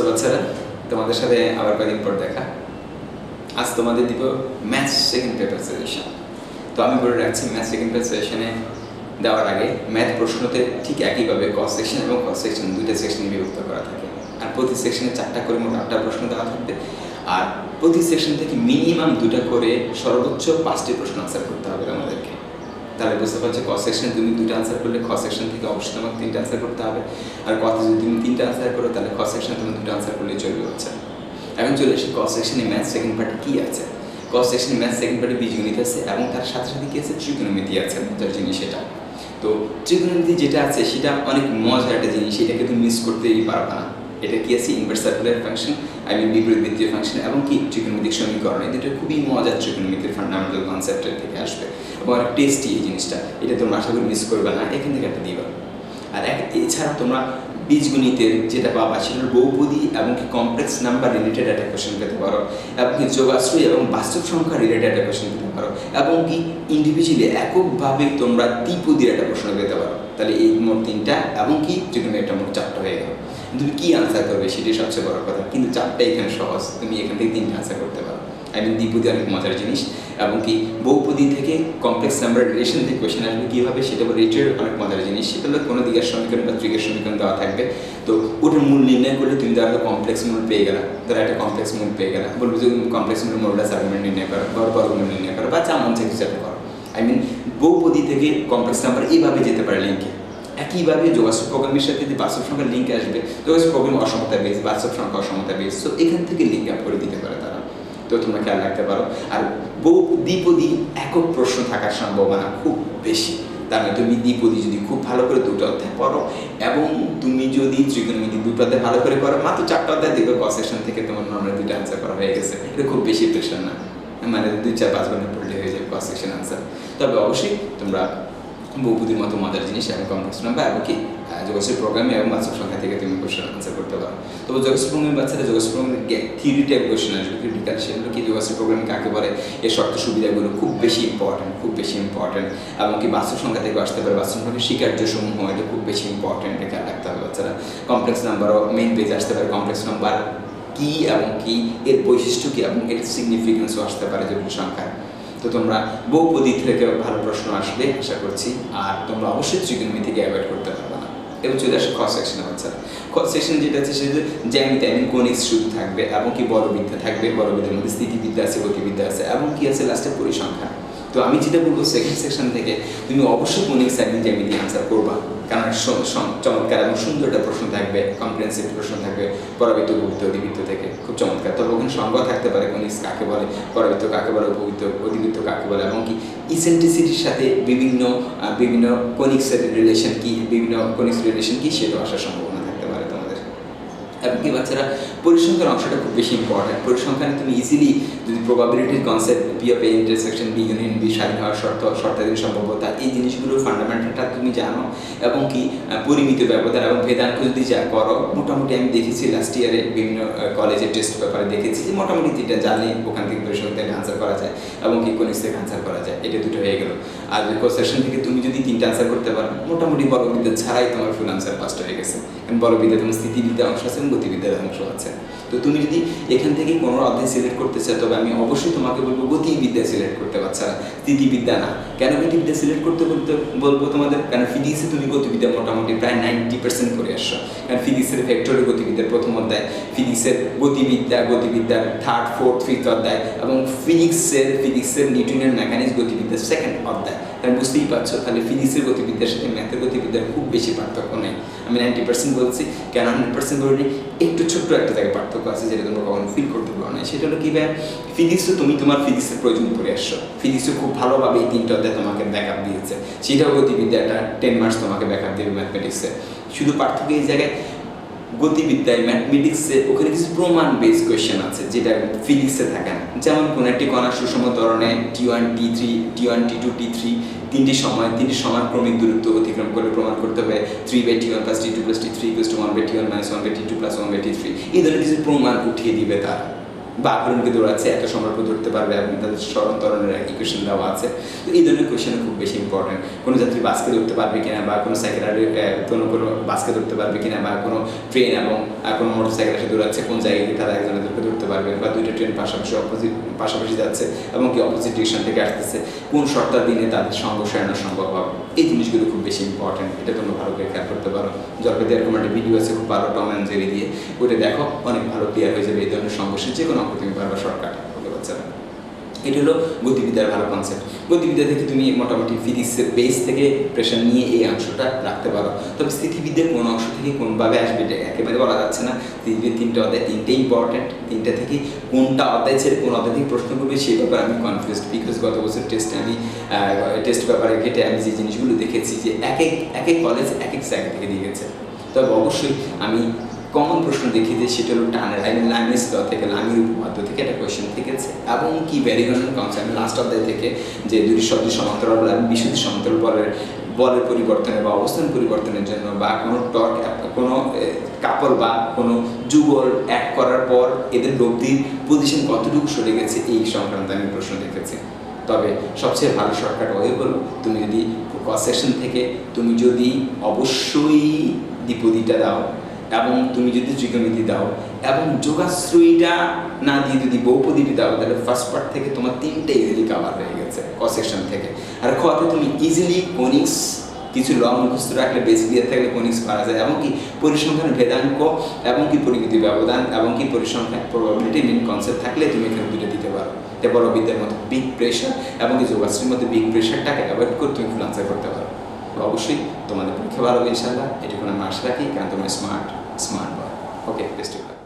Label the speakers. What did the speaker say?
Speaker 1: আছো বাচ্চারা তোমাদের সাথে আবার কদিন পর দেখা। আজ তোমাদের দিব ম্যাথ সেকেন্ড পেপার সাজেশন তো আমি বলে রাখছি ম্যাথ সেকেন্ড পেপার সাজেশনে দেওয়ার আগে ম্যাথ প্রশ্নতে ঠিক একইভাবে ক সেকশন এবং ক সেকশন দুইটা সেকশনে বিভক্ত করা থাকে। আর প্রতি সেকশনে চারটা করে মোট আটটা প্রশ্ন দেওয়া থাকবে। আর প্রতি সেকশন থেকে মিনিমাম দুটা করে সর্বোচ্চ পাঁচটি প্রশ্ন আনসার করতে হবে আমাদেরকে তাহলে বুঝতে পারছ ক সেকশনে তুমি দুটো আনসার করলে খ সেকশন থেকে অবশ্যই তোমাকে তিনটা আনসার করতে হবে। আর কত যদি তুমি তিনটা আনসার করো, তাহলে খ সেকশনে তুমি দুটো আনসার করলে চলবে হচ্ছে। এখন চলে এসে ক সেকশনে ম্যাথ সেকেন্ড পার্টে কী আছে? ক সেকশনে ম্যাথ সেকেন্ড পার্টে বীজগণিত আছে এবং তার সাথে সাথে কী আছে? ত্রিকোণমিতি আছে, মজার জিনিস সেটা তো ত্রিকোণমিতি যেটা আছে, সেটা অনেক মজার একটা জিনিস এটাকে তুমি মিস করতেই পারবে না। এটা কি আছে? ইনভার্স সার্কুলার ফাংশন আই বিপরীত বৃত্তীয় ফাংশন এবং কি ত্রিকোণমিতিক সমীকরণ, এই দুটো খুবই মজার ত্রিকোণমিতির ফান্ডামেন্টাল কনসেপ্টের থেকে আসবে। এবং অনেক টেস্টি এই জিনিসটা, এটা তোমরা আশা করি মিস করবে না, এখান থেকে একটা দিবা। আর এক, এছাড়া তোমরা বীজগণিতের যেটা পাবা সেটার বহুপদী এবং কি কমপ্লেক্স নাম্বার রিলেটেড একটা কোশ্চেন পেতে পারো, এবং কি যোগাশ্রয় এবং বাস্তব সংখ্যা রিলেটেড একটা কোশ্চেন পেতে পারো, এবং কি ইন্ডিভিজুয়ালি এককভাবে তোমরা দ্বিপদীর একটা প্রশ্ন পেতে পারো। তাহলে এই মোট তিনটা, এবং কি যেখানে একটা মোট চারটা হয়ে গেল। তুমি কি আনসার করবে সেটাই সবচেয়ে বড় কথা। কিন্তু চারটা এখানে সহজ। তুমি এখান থেকে তিনটা আনসার করতে পারো। আই মিন দ্বিপদী অনেক মজার জিনিস। এবং কি বহুপদী থেকে কমপ্লেক্স নাম্বার রিলেশন থেকে কোয়েশন আসবে কীভাবে সেটা হলো রেটের অনেক মজার জিনিস। সেটা হলো কোনো দিকের সমীকরণ বা ত্রিকের সমীকরণ দেওয়া থাকবে। তো ওটার মূল নির্ণয় করলে তুমি তাহলে কমপ্লেক্স মূল পেয়ে গেলা। ধরো একটা কমপ্লেক্স মূল পেয়ে গেলা। বলব যে কমপ্লেক্স মূল মোডাস আর্গুমেন্ট নির্ণয় করো, বড় বর্গমূল নির্ণয় করো বা চামন থেকে সেটা করো। আই মিন বহুপদী থেকে কমপ্লেক্স নাম্বার এইভাবে যেতে পারে লিঙ্কে একইভাবে যোগাযোগ প্রোগ্রামের সাথে যদি বাস্তব সংখ্যার লিঙ্ক আসবে, যোগাযোগ প্রোগ্রাম অসমতা বেস বাস্তব সংখ্যা অসমতা বেস তো এখান থেকে লিঙ্ক আপ করে দিতে পারে তারা। তো তোমরা খেয়াল রাখতে পারো। আর বহু দ্বিপদী একক প্রশ্ন থাকার সম্ভাবনা খুব বেশি। তার মানে তুমি দ্বিপদী যদি খুব ভালো করে দুটো অধ্যায় পড়ো এবং তুমি যদি ত্রিকোণমিতি দুটো অধ্যায় ভালো করে পড়ো মাত্র চারটা অধ্যায় দেখবে ক সেকশন থেকে তোমার নর্মাল দুটো আনসার করা হয়ে গেছে। এটা খুব বেশি প্রেশার না। মানে দুই চার পাঁচ ঘণ্টা পড়লে হয়ে যাবে ক সেকশন আনসার তবে অবশ্যই তোমরা বহুপদীর মতো মজার জিনিস এবং কমপ্লেক্স নাম্বার এবং কি যোগাশ্রী প্রোগ্রামে এবং বাস্তব সংখ্যা থেকে তুমি কোশ্চেন আনসার করতে পারো। তবে যোগাশ্রী প্রোগ্রামের বাচ্চারা যোগাশ্রী প্রোগ্রামে থিওরি টাইপ কোশ্চেন আসবে ক্রিটিক্যাল সেগুলো কি যোগাশ্রী প্রোগ্রামে কাকে বলে, এর শর্ত সুবিধাগুলো খুব বেশি ইম্পর্টেন্ট খুব বেশি ইম্পর্টেন্ট এবং কি বাস্তব সংখ্যা থেকে আসতে পারে, বাস্তব সংখ্যার স্বীকার্য সমূহ এটা খুব বেশি ইম্পর্টেন্ট খেয়াল রাখতে হবে বাচ্চারা। কমপ্লেক্স নাম্বারও মেইন পেজে আসতে পারে কমপ্লেক্স নাম্বার কি এবং কি, এর বৈশিষ্ট্য কি এবং এর সিগনিফিকেন্সও আসতে পারে জটিল সংখ্যায়। তো তোমরা বহুপদী থেকে ভালো প্রশ্ন আসবে, আশা করছি। আর তোমরা অবশ্যই ত্রিকোণমিতি থেকে অ্যাভয়েড করতে পারবে না। এবং চলে আসে খ সেকশনে বাচ্চারা খ সেকশন যেটা আছে সেটা আই মিন গণিত শুধু থাকবে এবং কি বড়বিদ্যা থাকবে। বড়বিদ্যার মধ্যে স্থিতিবিদ্যা আছে, গতিবিদ্যা আছে এবং কি আছে লাস্টে পরিসংখ্যান। তো আমি যেটা বলব সেকেন্ড সেকশন থেকে, তুমি অবশ্যই গণিত সাইন জ্যামিতি আনসার করবা। কারণ চমৎকার এবং সুন্দর একটা প্রশ্ন থাকবে কম্প্রিহেন্সিভ প্রশ্ন থাকবে পরাবৃত্ত উপবৃত্ত অধিবৃত্ত থেকে। খুব চমৎকার। তবে ওখানে সংজ্ঞা থাকতে পারে গণিত কাকে বলে, পরাবৃত্ত কাকে বলে, উপবৃত্ত, অধিবৃত্ত কাকে বলে, এবং কি ইসেন্ট্রিসিটির সাথে বিভিন্ন বিভিন্ন কনিক্সের রিলেশন কি, বিভিন্ন কনিক্স রিলেশন কি সেটা আসার সম্ভাবনা এবং কি বাচ্চারা পরিসংখ্যান অংশটা খুব বেশি ইম্পর্টেন্ট পরিসংখ্যানে তুমি ইজিলি যদি প্রবাবিলিটির concept B of A intersection B union B স্বাধীন হওয়ার শর্ত, শর্তাধীন সম্ভাব্যতা, এই জিনিসগুলোর ফান্ডামেন্টালটা তুমি জানো এবং কি পরিমিত ব্যবধান এবং ভেদাঙ্ক যদি যা করো, মোটামুটি আমি দেখেছি লাস্ট ইয়ারে বিভিন্ন কলেজে টেস্ট পেপারে দেখেছি যে মোটামুটি যেটা জানি ওখান থেকে পরিসংখ্যান আনসার করা যায় এবং কি কোনিস থেকে আনসার করা যায়, এটা দুটো হয়ে গেল। আর সেশন থেকে তুমি যদি তিনটা আনসার করতে পারো, মোটামুটি বলবিদ্যা ছাড়াই তোমার ফুল আনসার ফার্স্ট হয়ে গেছে। কারণ বলবিদ্যা তোমার স্থিতিবিদ্যা অংশ আছে গতিবিদ্যার অংশ আছে। তো তুমি যদি এখান থেকে কোনো অধ্যায় সিলেক্ট করতে চাও, তবে আমি অবশ্যই তোমাকে বলব গতিবিদ্যা সিলেক্ট করতে বাচ্চারা। স্থিতিবিদ্যা না। কেন গতিবিদ্যা সিলেক্ট করতে বলতে, বলব তোমাদের? কারণ ফিজিক্সে তুমি গতিবিদ্যা মোটামুটি প্রায় নাইনটি পার্সেন্ট করে আসছো। কারণ ফিজিক্সের ভেক্টরের গতিবিদ্যার প্রথম অধ্যায়। ফিজিক্সের গতিবিদ্যা গতিবিদ্যার থার্ড ফোর্থ ফিফথ অধ্যায় এবং ফিজিক্সের ফিজিক্সের নিউটনের মেকানিক্স গতিবিদ্যার সেকেন্ড অধ্যায়। তাহলে বুঝতেই পারছ, তাহলে ফিজিক্সের গতিবিদ্যার সাথে ম্যাথের বেশি পার্থক্য নেই। আমি নাইনটি পার্সেন্ট বলছি, কেন হান্ড্রেড পার্সেন্ট বলিনি? একটু ছোট্ট একটা জায়গায় পার্থক্য আছে যেটা তোমরা কখনো ফিল করতে পারো না সেটা হলো কি ভাই ফিজিক্সও তুমি তোমার ফিজিক্সের প্রয়োজন করে আসছো। ফিজিক্সও খুব ভালোভাবে এই তিনটা অধ্যায় তোমাকে ব্যাকআপ দিয়েছে। সেটাও গতিবিদ্যাটা টেন মার্কস তোমাকে ব্যাকআপ দেবে ম্যাথমেটিক্সে শুধু পার্থক্য এই জায়গায় গতিবিদ্যায় ম্যাথমেটিক্সে ওখানে কিছু প্রমাণ বেস কোয়েশ্চেন আছে, যেটা ফিজিক্সে থাকে না। যেমন কোন একটি কণা সুষম ত্বরণে t one t three t one t two t three তিনটি সময়, তিনটি সমান ক্রমিক দূরত্ব অতিক্রম করে প্রমাণ করতে হবে। Three by t one plus t two plus t three plus two one by t one minus one by t two plus one by t three এই ধরনের কিছু প্রমাণ উঠিয়ে দিবে তারা। বা আগ্রহণকে দৌড়াচ্ছে এত সম্পর্ক ধরতে পারবে এবং তাদের স্মরণ তরণের ইকুয়েশন দেওয়া আছে। তো এই ধরনের কোয়েশন খুব বেশি ইম্পর্টেন্ট কোনো যাত্রী বাসকে ধরতে পারবে কিনা বা কোনো সাইকেলারি কোনো কোনো বাসকে ধরতে পারবে কিনা বা কোনো ট্রেন এবং কোনো মোটর সাইকেল এসে দৌড়াচ্ছে, কোন জায়গায় গিয়ে তারা একজনকে ধরতে পারবে বা দুইটা ট্রেন পাশাপাশি অপোজিট পাশাপাশি যাচ্ছে এবং কি অপোজিট ডিরেকশন থেকে আসতেছে। কোন সপ্তাহ দিনে তাদের সংঘর্ষ সারানো সম্ভব হবে? এই জিনিসগুলো খুব বেশি ইম্পর্টেন্ট এটা তোমরা ভালো করে খেয়াল করতে পারো। জলপাইতে এরকম একটা ভিডিও আছে খুব ভালো টম অ্যান্ড জেরি দিয়ে। ওটা দেখো, অনেক ভালো ক্লিয়ার হয়ে যাবে এই ধরনের সংঘর্ষের যে কোনো অঙ্ক তুমি পারবা শর্টকাট ওকে বাচ্চারা এটা হলো গতিবিদ্যার ভালো কনসেপ্ট গতিবিদ্যা থেকে তুমি মোটামুটি ফিজিক্সের বেস থেকে প্রেশার নিয়ে এই অংশটা রাখতে পারো। তবে স্থিতিবিদ্যার কোন অংশ থেকে কোনভাবে আসবে এটা একেবারে বলা যাচ্ছে না। স্থিতিবিদ্যার তিনটে অধ্যায় তিনটে ইম্পর্টেন্ট তিনটা থেকে কোনটা অধ্যায় ছেড়ে কোন অধ্যায় থেকে প্রশ্ন করবে সেই ব্যাপারে আমি কনফিউজ বিকজ গত বছর টেস্টে আমি টেস্ট ব্যাপারে ঘেটে আমি যে জিনিসগুলো দেখেছি যে এক এক এক এক কলেজ এক এক জায়গা থেকে দিয়ে গেছে তবে অবশ্যই আমি কমন প্রশ্ন দেখি যে সেটা হলো টানের আই মিন লামিস থেকে লামির উপপাদ্য থেকে একটা কোয়েশ্চেন থেকেছে এবং কি ভ্যারিগেশন কনসেপ্ট লাস্ট অধ্যায় থেকে যে দুটি শব্দ সমান্তরাল বল এবং বিশুদ্ধ সমান্তরাল বলের বলের পরিবর্তনে বা অবস্থান পরিবর্তনের জন্য বা কোনো টর্ক কোনো কাপড় বা কোনো যুগল অ্যাড করার পর এদের লব্ধির পজিশন কতটুকু সরে গেছে, এই সংক্রান্ত আমি প্রশ্ন দেখেছি। তবে সবচেয়ে ভালো শর্টকাট ওয়ে হলো, তুমি যদি সেশন থেকে, তুমি যদি অবশ্যই দ্বিপদীটা দাও এবং তুমি যদি ত্রিকোণমিতি দাও এবং যোগাশ্রয়ীটা না দিয়ে যদি বহুপদীটি দাও, তাহলে ফার্স্ট পার্ট থেকে তোমার তিনটে ইজিলি কাভার হয়ে গেছে ক সেকশন থেকে। আর খতে তুমি ইজিলি কোনিক্স, কিছু ল মুখস্থ রাখলে বেস দিয়ে থাকলে কোনিক্স পারা যায় এমনকি পরিসংখ্যান ভেদাঙ্ক, এবং কি পরিমিতি ব্যবধান, এবং কি পরিসংখ্যান প্রবাবিলিটি মেন কনসেপ্ট থাকলে তুমি এখানে দুটো দিতে পারো। বড় বিদ্যার মধ্যে বিগ প্রেশার এবং কি যোগাশ্রীর মধ্যে বিগ প্রেশারটাকে অ্যাভয়েড করে তুমি ফুল আনসার করতে পারো। অবশ্যই তোমাদের পরীক্ষা ভালো হবে ইনশাল্লাহ এটুকু আমি আশা রাখি, কারণ তোমরা smart smart boy okay best of